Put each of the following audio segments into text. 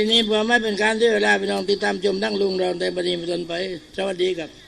ทีนี้เพื่อไม่เป็นการเสียเวลาพี่น้องติดตามชมทั้งลุงเราในบันนี้เป็นต้นไป สวัสดีครับ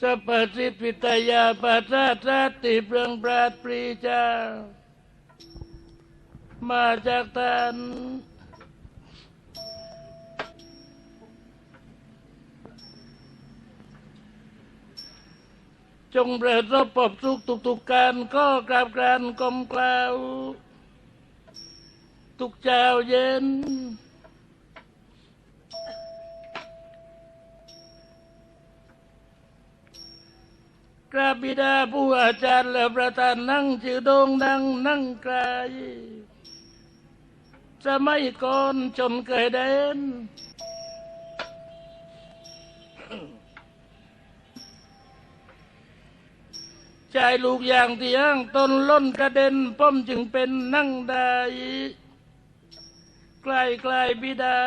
สัพพสิทธิพิทยาปัสสะสัตติเปลืองปราดปรีจามาจากท่านจงประสบพบสุขทุกๆการก็กราบกานกลมกล่าว ทุกเจ้าเย็น กราบบิดาผู้อาจารย์และประธานนั่งชื่อโด่งดังนั่งไกลสมัยก่อนจนเคยเด่นชายลูกอย่างที่อ้างตนล้นกระเด็นป้อมจึงเป็นนั่งได้ใกล้ใกล้บิดา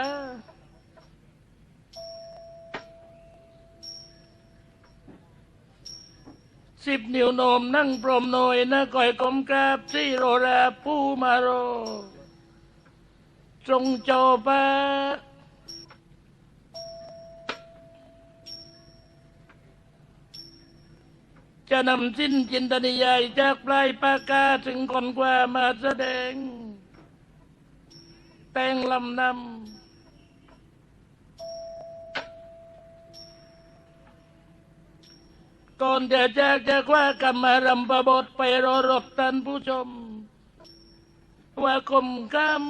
สิบนิ้วโนมนั่งปรมโนยนะก่อยกลมกราบที่โรราผู้มาโร จงโจปะจะนำสิ้นจินตนิยายจากปลายปากกาถึงคนกว่ามาแสดง แต่งลำนำ ก่อนจะจากจะคว้ากรรมารำประบทไปรอรบท่านผู้ชม ว่าคมกรรม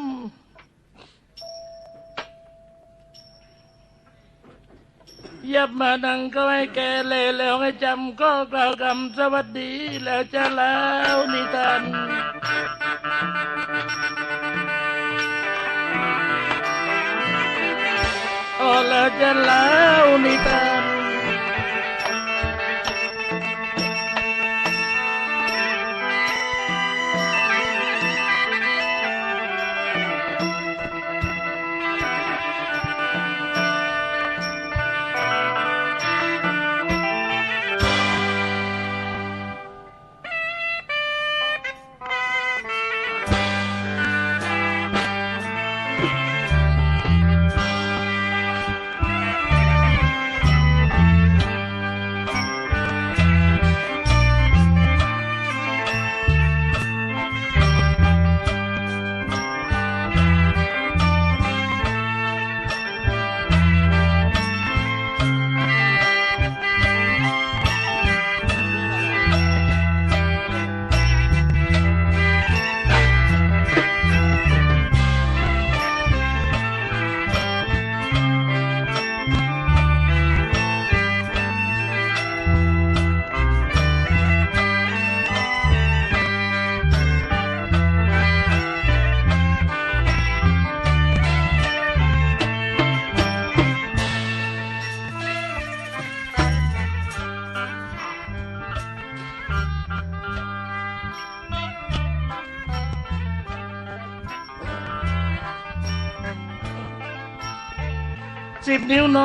ยับมานังก็ให้แกเลยแล้วให้จำก็กล่าวคำสวัสดีแล้วจะเล่านิทานโอ้แล้วจะเล่านิทาน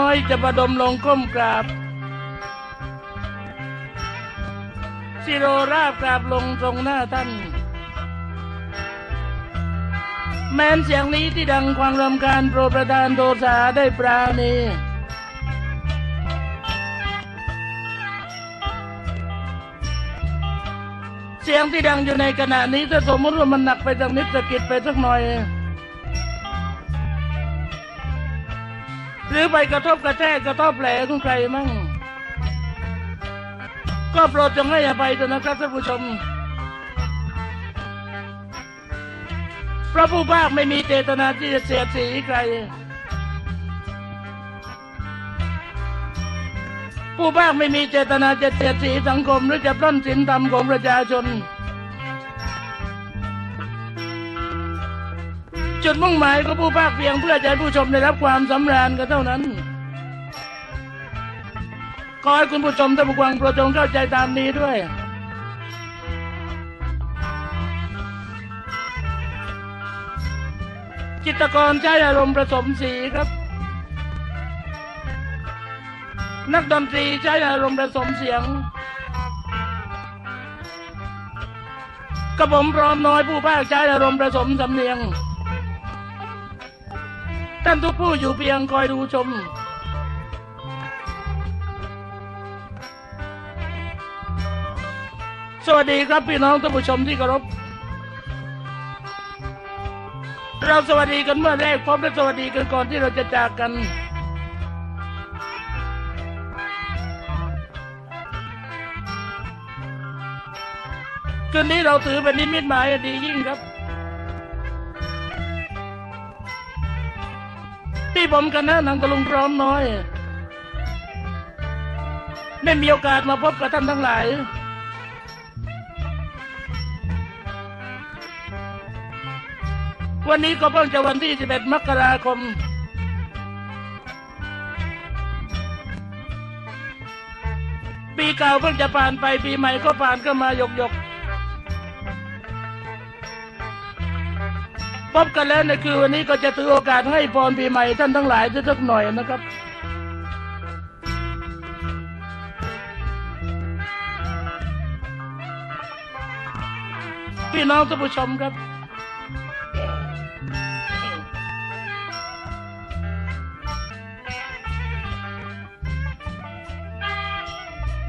อยจะประดมลงก้มกราบสิโรราบกราบลงตรงหน้าท่าน แม้นเสียงนี้ที่ดังความรำคาญโปรดประทานโทสาได้ปราณีเสียงที่ดังอยู่ในขณะนี้ถ้าสมมติว่ามันหนักไปสักนิดสะกิดไปสักหน่อย รือไปกระทบกระแทกกระทบแผลของใครมั่ง ก็โปรดจงให้อภัยเถอะนะครับท่านผู้ชม พระผู้ภาคไม่มีเจตนาที่จะเสียดสีใคร ผู้ภาคไม่มีเจตนาจะเสียดสีสังคมหรือจะปล้นสินธรรมของประชาชน จุดมุ่งหมายของผู้ภาคเพียงเพื่อจะให้ผู้ชมได้รับความสำราญก็เท่านั้น ขอให้คุณผู้ชมท่านผู้ฟังโปรดจงเข้าใจตามนี้ด้วย จิตรกรใช้อารมณ์ผสมสีครับ นักดนตรีใช้อารมณ์ผสมเสียงกระผมพร้อมน้อยผู้ภาคใช้อารมณ์ผสมสำเนียง ท่านทุกผู้อยู่เพียงคอยดูชม สวัสดีครับพี่น้องท่านผู้ชมที่เคารพ เราสวัสดีกันเมื่อแรกพบและสวัสดีกันก่อนที่เราจะจากกัน คืนนี้เราถือเป็นนิมิตหมายดียิ่งครับ ที่ผมกันนะนางตะลุงพร้อมน้อยได้มีโอกาสมาพบกับท่านทั้งหลาย วันนี้ก็เพิ่งจะวันที่ 11 มกราคม ปีเก่าเพิ่งจะผ่านไปปีใหม่ก็ผ่านก็มาหยกหยก พบกันแล้วในคือวันนี้ก็จะถือโอกาสให้พรปีใหม่ท่านทั้งหลายสักหน่อยนะครับพี่น้องท่านผู้ชมครับ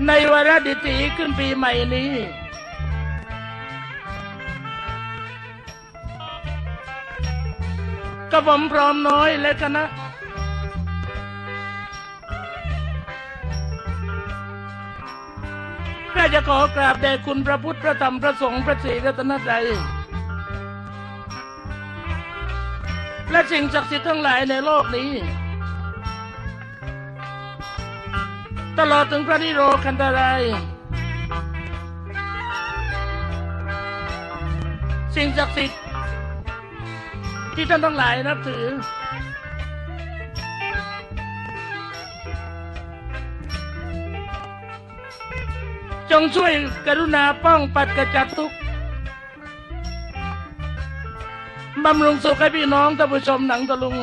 ในวาระดิถีขึ้นปีใหม่นี้ กระผมพร้อมน้อยและคณะข้าจะขอกราบแด่คุณพระพุทธพระธรรมพระสงฆ์พระศรีรัตนตรัยและสิ่งศักดิ์สิทธิ์ทั้งหลายในโลกนี้ ตลอดถึงพระนิโรคันตรายสิ่งศักดิ์สิทธิ์ ที่ท่านทั้งหลายนับถือ จงช่วยกรุณาป้องปัดกระจัดทุกข์บำรุงสุขให้พี่น้องท่านผู้ชมหนังตะลุง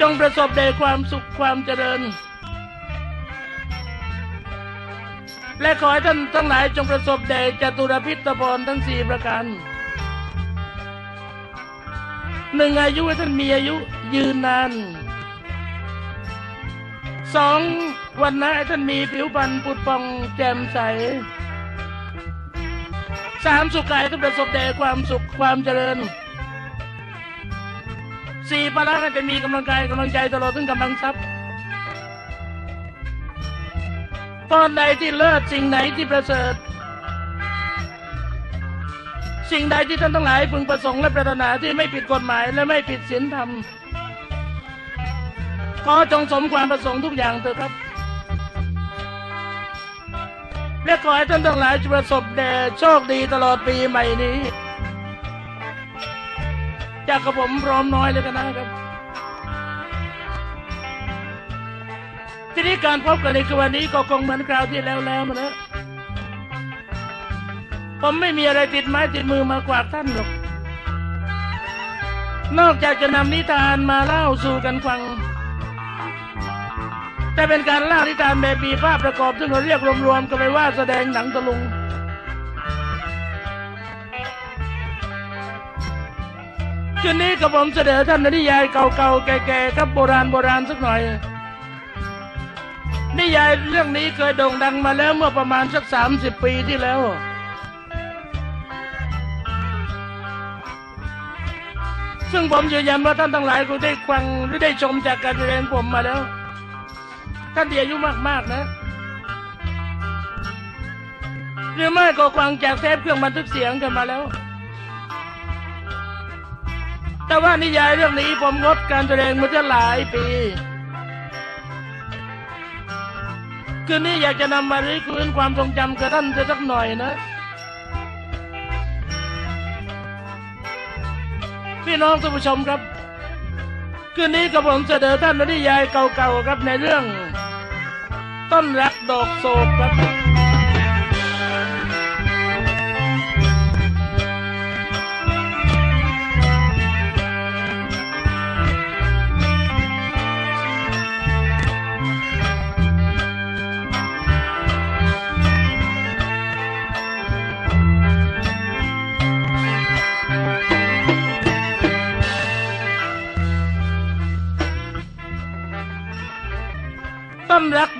จงประสบแด่ความสุขความเจริญ และขอให้ท่านทั้งหลายจงประสบแด่จตุรพิธพรทั้งสี่ประการ หนึ่งอายุให้ท่านมีอายุยืนนานสองวันนะให้ท่านมีผิวพรรณผุดพองแจ่มใสสามสุขกายท่านประสบแด่ความสุขความเจริญสี่พละก็จะมีกำลังกายกำลังใจตลอดถึงกำลังทรัพย์ตอนใดที่เลิศสิ่งไหนที่ประเสริฐ สิ่งใดที่ท่านทั้งหลายพึงประสงค์และปรารถนาที่ไม่ผิดกฎหมายและไม่ผิดศีลธรรมขอจงสมความประสงค์ทุกอย่างเถอะครับ และขอให้ท่านทั้งหลายจงประสบแด่โชคดีตลอดปีใหม่นี้ จากกระผมพร้อมน้อยเลยกันนะครับ ทีนี้การพบกันในคือวันนี้ก็คงเหมือนคราวที่แล้วแล้วนะ ผมไม่มีอะไรติดไม้ติดมือมากวาท่านหรอก นอกจากจะนำนิทานมาเล่าสู่กันฟังแต่เป็นการเล่านิทานแบบมีภาพประกอบซึ่งเราเรียกรวมๆกันไปว่าแสดงหนังตะลุง คืนนี้กับผมเสนอท่านนิยายเก่าๆ แก่ๆครับโบราณโบราณสักหน่อยนิยายเรื่องนี้เคยโด่งดังมาแล้วเมื่อประมาณสักสามสิบปีที่แล้ว ซึ่งผมยืนยันว่าท่านทั้งหลายคงได้ฟังหรือได้ชมจากการแสดงผมมาแล้ว ท่านที่อายุมากๆนะ หรือไม่ก็ฟังจากเทปเครื่องบันทึกเสียงกันมาแล้ว แต่ว่านิยายเรื่องนี้ผมงดการแสดงมาจะหลายปีคืนนี้อยากจะนำมารื้อฟื้นความทรงจำกับท่านสักหน่อยนะ พี่น้องท่านผู้ชมครับ คืนนี้กับผมเสนอท่านนิยายเก่าๆครับในเรื่อง ต้นรักดอกโศกครับ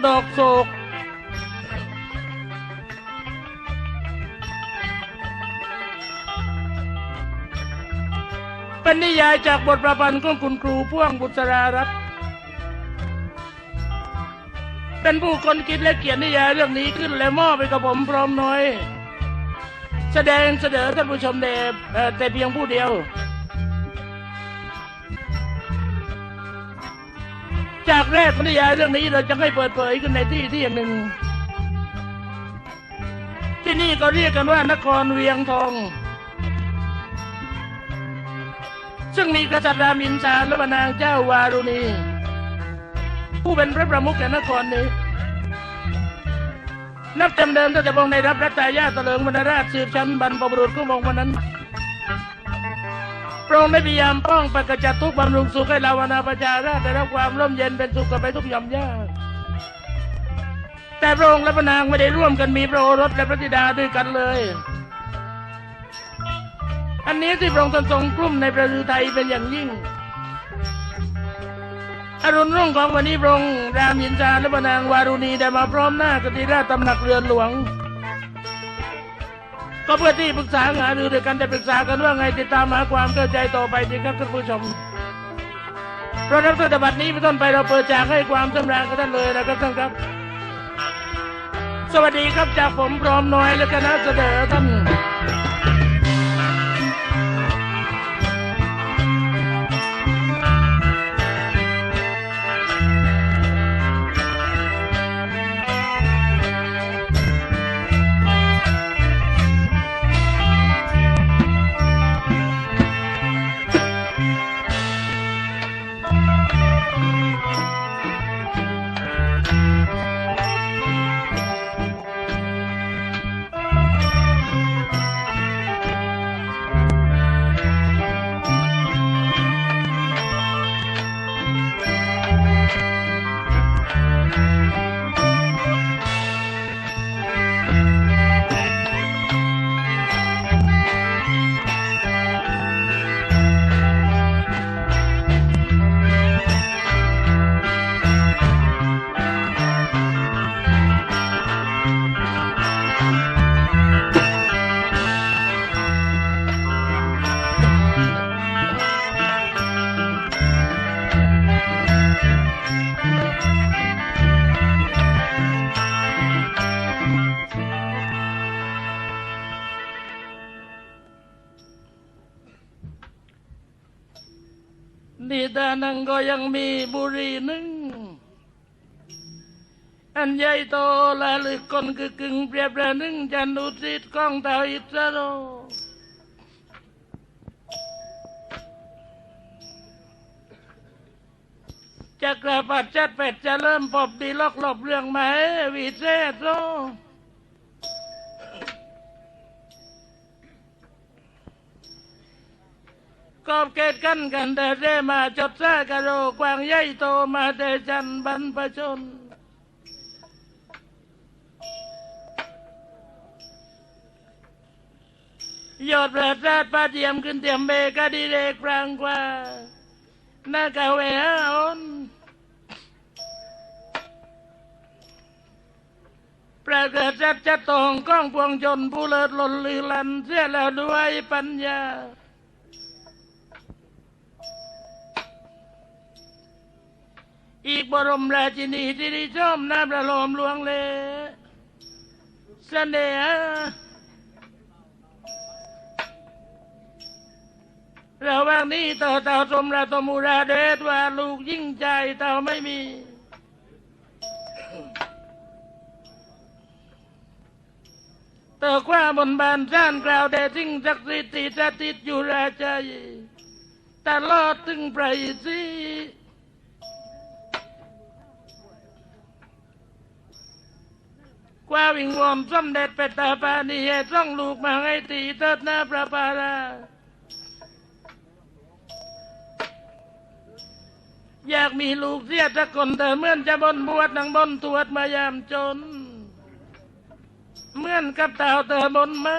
ดอกโศกเป็นนิยายจากบทประพันธ์ของคุณครูพ่วงบุษรารัตน์เป็นผู้คนคิดและเขียนนิยายเรื่องนี้ขึ้นและมอบไปกับผมพร้อมน้อย แสดงเสนอท่านผู้ชมเอ่อแต่เพียงผู้เดียว จากแรกของนิยายเรื่องนี้เราจะให้เปิดเผยขึ้นในที่ที่อย่างหนึ่ง ที่นี่ก็เรียกกันว่านครเวียงทอง ซึ่งมีกษัตริย์รามินทราและพระนางเจ้าวารุณี ผู้เป็นพระประมุขแห่งนครนี้ นับจำเดิมตั้งแต่พระองค์ได้รับรัชทายาทเลิงวรรณราชสืบชั้นบรรพบุรุษขององค์วันนั้น ระองค์ได้พยายามป้องปกระจัดทุกบำรุงสุขให้เราวนาประชาราษฎร์ได้รับความร่มเย็นเป็นสุขกันไปทุกยอมย่าแต่พระองค์และพระนางไม่ได้ร่วมกันมีพระโอรสและพระธิดาด้วยกันเลย อันนี้ที่พระองค์ทรงกลุ้มในประเทศไทยเป็นอย่างยิ่งอรุณรุ่งของวันนี้พระองค์รามอินทราและพระนางวารุณีได้มาพร้อมหน้ากันที่ราชตำหนักเรือนหลวง ก็เพื่อที่ปรึกษาหารือด้วยกันจะปรึกษากันว่าไงติดตามหาความเข้าใจต่อไปดีครับท่านผู้ชมเพราะนับตั้งแต่บัดนี้เป็นต้นไปเราเปิดจากให้ความสำราญกับท่านเลยนะครับท่านครับ สวัสดีครับจากผมพร้อมน้อยและคณะเสนอท่าน อันใหญ่โตและลึกคนคือกึ่งเปรียบประนึ่งจันดุสิตของเท้าอิสระโรจักรพรรดิจัดเป็ดจะเริ่มปบดีลอกหลบเรื่องไหมวิเศษโซกอบเกตกันกันแต่เรมาจดซากะโรกวางใหญ่โตมาแต่จันบรรพชน ยอดประสาทปาเทียมขึ้นเตียมเบกดีเรกปรางกว่าหน้ากะเวหาอนประเกิดจัดจัดตองก้องพวงจนผู้เลิศหล่นลือลันเสียแล้วด้วยปัญญาอีกบรมราชินีที่ด้ชมน้ำประโลมลวงเลเสน่ห์ ระหว่างนี้เต่อเต่าสมราตมูราเดชว่าลูกยิ่งใจเต่าไม่มี เต่อคว้าบนบานซ่านกล่าวแด่สิ่งศักดิ์สิทธิ์ที่สถิตอยู่ราใจตลอดถึงไพรสีกว่าวิงวอนสมเด็จเป็ดตาปานีให้ส่องลูกมาให้ตีเติดหน้าพระปารา อยากมีลูกเสียสักคนแต่เมื่อนจะบนบวชนังบนตรวจมายามจน เมื่อนกับเต่าเตอบนมา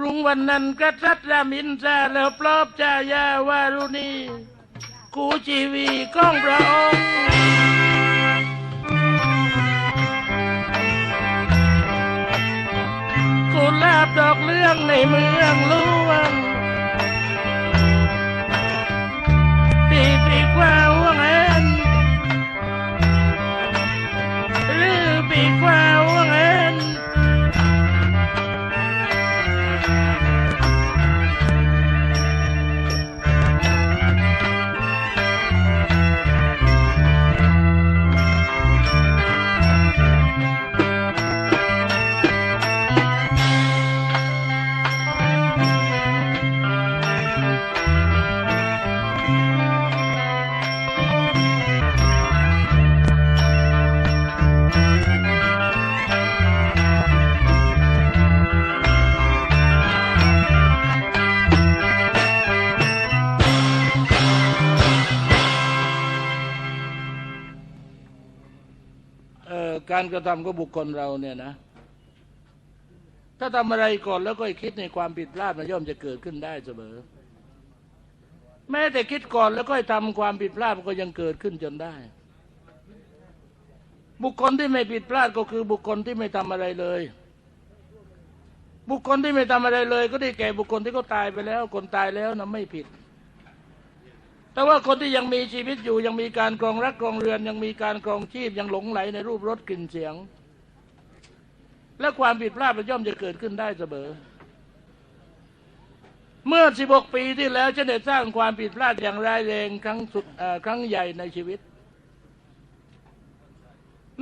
รุงวันนั้นกษัตริย์รามินทราแล้วปลอบจายาวารุณีกูชีวีก้องพระองค์กุหลาบดอกเรื่องในเมืองหลว การกระทำของบุคคลเราเนี่ยนะ ถ้าทำอะไรก่อนแล้วก็คิดในความผิดพลาดมันย่อมจะเกิดขึ้นได้เสมอ แม้แต่คิดก่อนแล้วก็ทำความผิดพลาดมันก็ยังเกิดขึ้นจนได้ บุคคลที่ไม่ผิดพลาดก็คือบุคคลที่ไม่ทำอะไรเลย บุคคลที่ไม่ทำอะไรเลย ก็ได้แก่บุคคลที่เขาตายไปแล้ว คนตายแล้วนะไม่ผิด แต่ว่าคนที่ยังมีชีวิตอยู่ยังมีการกรองรักกรองเรือนยังมีการกรองชีพยังหลงไหลในรูปรสกลิ่นเสียง และความผิดพลาดมันย่อมจะเกิดขึ้นได้เสมอ เมื่อ 16 ปีที่แล้วฉันได้สร้างความผิดพลาดอย่างร้ายแรงครั้งสุดครั้งใหญ่ในชีวิต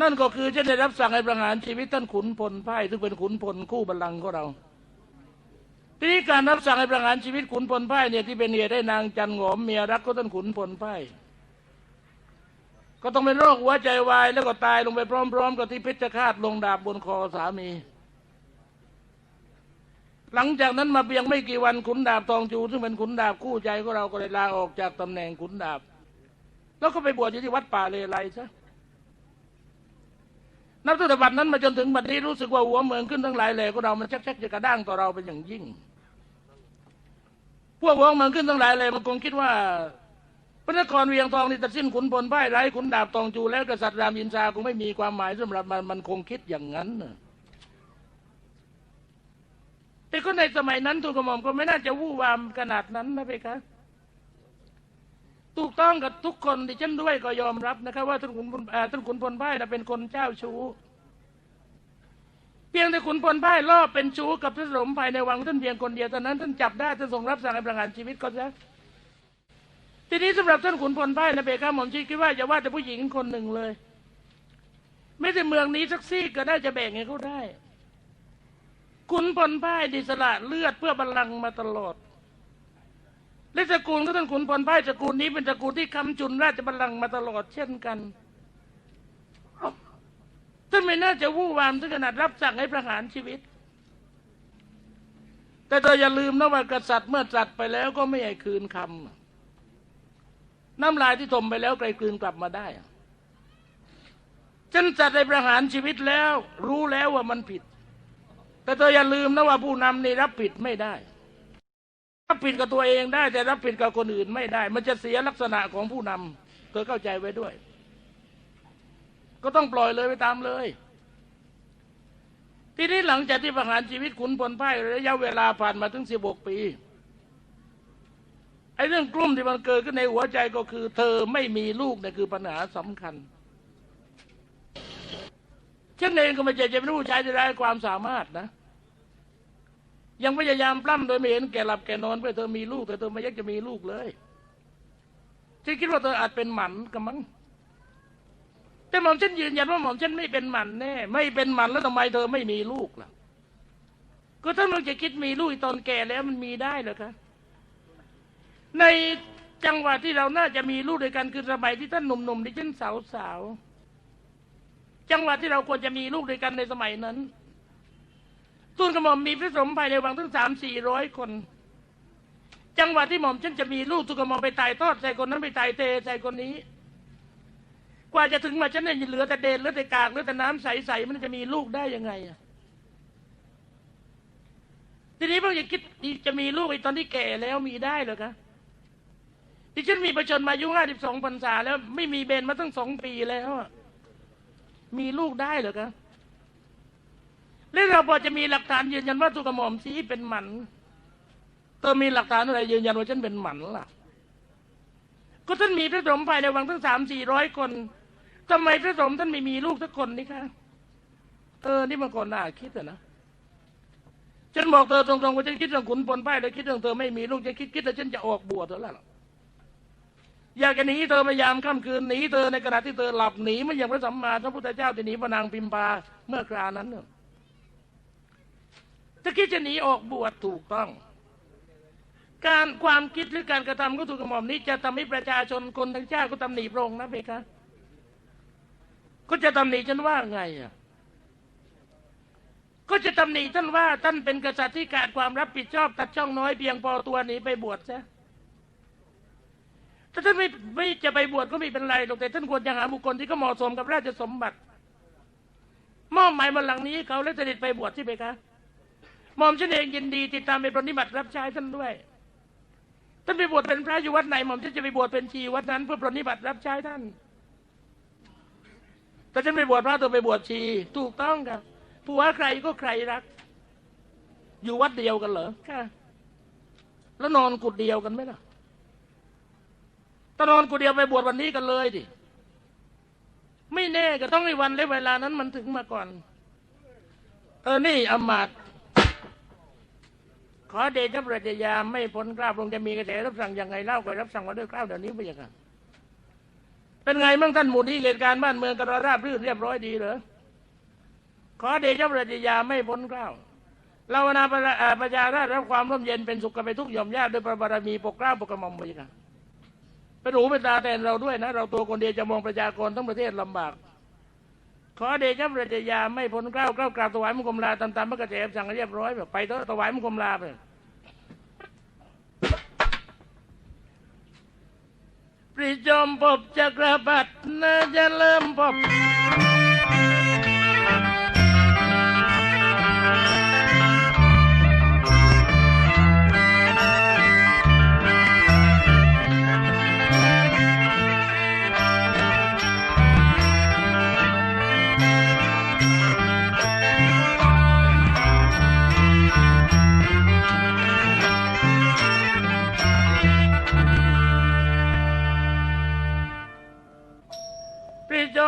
นั่นก็คือฉันได้รับสั่งให้ประหารชีวิตท่านขุนพลพ่ายซึ่งเป็นขุนพลคู่บัลลังก์ของเรา ทีนี้การรับสั่งให้ประหารชีวิตขุนพลพ่ายเนี่ยที่เป็นเหตุให้นางจันหงอมเมียรักก็ท่านขุนพลพ่ายก็ต้องเป็นโรคหัวใจวายแล้วก็ตายลงไปพร้อม ๆ กับที่เพชฌฆาตลงดาบบนคอสามี หลังจากนั้นมาเพียงไม่กี่วันขุนดาบทองจู ซึ่งเป็นขุนดาบคู่ใจของเราก็เลยลาออกจากตำแหน่งขุนดาบ แล้วก็ไปบวชอยู่ที่วัดป่าเลไลซะนับตั้งแต่บัดนั้นมาจนถึงบัดนี้รู้สึกว่าหัวเมืองขึ้นทั้งหลายแหล่ของเรามันชักๆจะกระด้างต่อเราเป็นอย่างยิ่ง พวกหัวเมืองขึ้นทั้งหลายแหล่มันคงคิดว่า พระนครเวียงทองนี่ตัดสิ้นขุนพลพ่ายไร้ขุนดาบทองจูแล้วกษัตริย์รามอินทราคงไม่มีความหมายสำหรับมันมันคงคิดอย่างนั้นแต่ก็ในสมัยนั้นทูลกระหม่อมก็ไม่น่าจะวู่วามขนาดนั้นนะเพคะถูกต้องกับทุกคนที่ฉันด้วยก็ยอมรับนะครับว่าท่านขุนพลท่านขุนพลพ่ายนะเป็นคนเจ้าชู้ พียงแต่ขุนพลพ่ายล่อบเป็นชู้กับท่านสมภายในวังท่านเพียงคนเดียวเท่านั้นท่านจับได้ท่านทรงรับสั่งให้ประหารชีวิตก็ซะทีนี้สำหรับท่านขุนพลพ่ายนะเพคะหม่อมชิดคิดว่าอย่าว่าแต่ผู้หญิงคนหนึ่งเลย ไม่แต่เมืองนี้สักซี่ก็น่าจะแบ่งให้เขาได้ขุนพลพ่ายดิสละเลือดเพื่อบัลลังก์มาตลอดและตระกูลของท่านขุนพลพ่ายตระกูลนี้เป็นตระกูลที่คำจุนราชบัลลังก์มาตลอดเช่นกัน ท่านไม่น่าจะวู่วามถึงขนาดรับสั่งให้ประหารชีวิต แต่เธออย่าลืมนะว่ากษัตริย์เมื่อตรัสไปแล้วก็ไม่ให้คืนคำน้ำลายที่ถมไปแล้วไกลคืนกลับมาได้ฉันจัดให้ประหารชีวิตแล้ว รู้แล้วว่ามันผิด แต่เธออย่าลืมนะว่าผู้นำนี่รับผิดไม่ได้ รับผิดกับตัวเองได้ แต่รับผิดกับคนอื่นไม่ได้ มันจะเสียลักษณะของผู้นำเธอเข้าใจไว้ด้วย ก็ต้องปล่อยเลยไปตามเลย ทีนี้หลังจากที่ประหารชีวิตขุนพลพ่ายระยะเวลาผ่านมาถึงสิบกปีไอ้เรื่องกลุ่มที่มันเกิดขึ้นในหัวใจก็คือ เธอไม่มีลูกเนี่ยคือปัญหาสำคัญฉันเองก็ไม่ใช่จะเป็นผู้ชายที่ไร้ความสามารถนะ ยังพยายามปล้ำโดยไม่เห็นแก่หลับแก่นอนเพื่อเธอมีลูกแต่เธอไม่อยากจะมีลูกเลยฉันคิดว่าเธออาจเป็นหมันกันมั้ง แต่หม่อมฉันยืนยันว่าหม่อมฉันไม่เป็นหมันแน่ ไม่เป็นหมันแล้วทำไมเธอไม่มีลูกล่ะ ก็ถ้าเราจะคิดมีลูกตอนแก่แล้วมันมีได้เหรอคะ ในจังหวะที่เราน่าจะมีลูกด้วยกันคือสมัยที่ท่านหนุ่มๆที่ฉันสาวๆจังหวะที่เราควรจะมีลูกด้วยกันในสมัยนั้นทูลกระหม่อมมีพระสมภายในวังถึงสามสี่ร้อยคน จังหวะที่หม่อมฉันจะมีลูกทูลกระหม่อมไปตายทอดใส่คนนั้นไปตายเทใส่คนนี้ ว่าจะถึงมาฉันเนี่ยเหลือแต่เดนเหลือแต่กากเหลือแต่น้ำใสๆมันจะมีลูกได้ยังไงอะทีนี้พวกอย่าคิดจะมีลูกไอ้ตอนที่แก่แล้วมีได้หรอคะที่ฉันมีประชนมาอายุห้าสิบสองพรรษาแล้ว ไม่มีเบนมาตั้งสองปีแล้วมีลูกได้หรอคะและเราพอจะมีหลักฐานยืนยันว่าตุกระหม่อมซีเป็นหมันเธอมีหลักฐานอะไรยืนยันว่าฉันเป็นหมันล่ะ ก็ท่านมีพระสงฆ์ภายในวังทั้งสามสี่ร้อยคน ทำไมพระสงฆ์ท่านไม่มีลูกสักคนนี่คะเออ นี่มันก่อนน่าคิดอะนะฉันบอกเธอตรงๆว่าฉันคิดเรื่องขุนพลพ่ายแล้วคิดเรื่องเธอไม่มีลูกฉันคิดคิดแล้วฉันจะออกบวชแล้วล่ะอยากจะหนีเธอพยายามค่ำคืนหนีเธอในขณะที่เธอหลับหนีไม่อย่างพระสัมมาสัมพุทธเจ้าที่หนีพระนางพิมพาเมื่อครานั้นเนี่ยถ้าคิดจะหนีออกบวชถูกต้อง การความคิดหรือการกระทำก็ถูกกระหม่อมนี้จะทำให้ประชาชนคนทั้งชาติก็ตำหนิพระองค์นะเพคะ ก็จะตำหนิฉันว่าไงอะก็จะตำหนิท่านว่าท่านเป็นกษัตริย์ที่ขาดความรับผิดชอบตัดช่องน้อยเพียงพอตัวหนีไปบวชซะถ้าท่านไม่ไม่จะไปบวชก็ไม่เป็นไรหรอกแต่ท่านควรจะหาบุคคลที่เขาเหมาะสมกับราชสมบัติมอบหมายมาหลังนี้เขาและเสด็จไปบวชที่เพคะหม่อมฉันเองยินดีติดตามไปปฏิบัติรับใช้ท่านด้วยท่านไปบวชเป็นพระอยู่วัดไหนหม่อมฉันจะไปบวชเป็นชีวัดนั้นเพื่อปรนนิบัติรับใช้ท่าน แต่ฉันไปบวชพระตัวไปบวชชี ถูกต้องครับผัวใครก็ใครรัก อยู่วัดเดียวกันเหรอค่ะแล้วนอนกุดเดียวกันไหมล่ะถ้านอนกุดเดียวไปบวชวันนี้กันเลยดิไม่แน่ก็ต้องในวันและเวลานั้นมันถึงมาก่อน เออนี่อำมาตย์ขอเดชะประเจยาไม่พ้นกล้าวลงจะมีกระแสรับสั่งยังไงเล่าก็รับสั่งมาด้วยกล้าวเดี๋ยวนี้ไปยังไง เป็นไงบ้างท่านหมู่ที่เหตุการณ์บ้านเมืองกระราบรื่นเรียบร้อยดีเหรอขอเดชะประจยาไม่พ้นเกล้าเรานาประประชาราษฎร์รับความร่มเย็นเป็นสุขกันไปทุกหย่อมญาติด้วยพระบารมีปกเกล้าปกกระหม่อมไปยังไงเป็นหูเป็นตาแทนเราด้วยนะ เราตัวคนเดียวจะมองประชากรทั้งประเทศลำบาก ขอเดชะประจยาไม่พ้นเกล้าเกล้ากราบถวายมงคมลาตามตามพระกระแสสั่งเรียบร้อยแบบไปเถอะถวายมงคมลาไป ปริจอมพบจักรพรรดิน่าจะเริ่มพ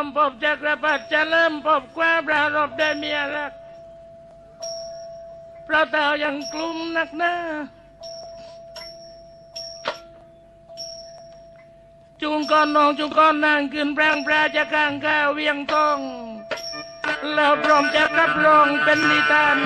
บปริจอมพบจักรบัตจะเริ่มพบความประรบได้เมียรักเพราะเต่ายังกลุ่มนักหน้าจุงก้อนนองจุงก้อนนางขึ้นแปลงแปลาจะข้างข้าวเวียงทอง แล้วพร้อมจะรับรองเป็นนิทาน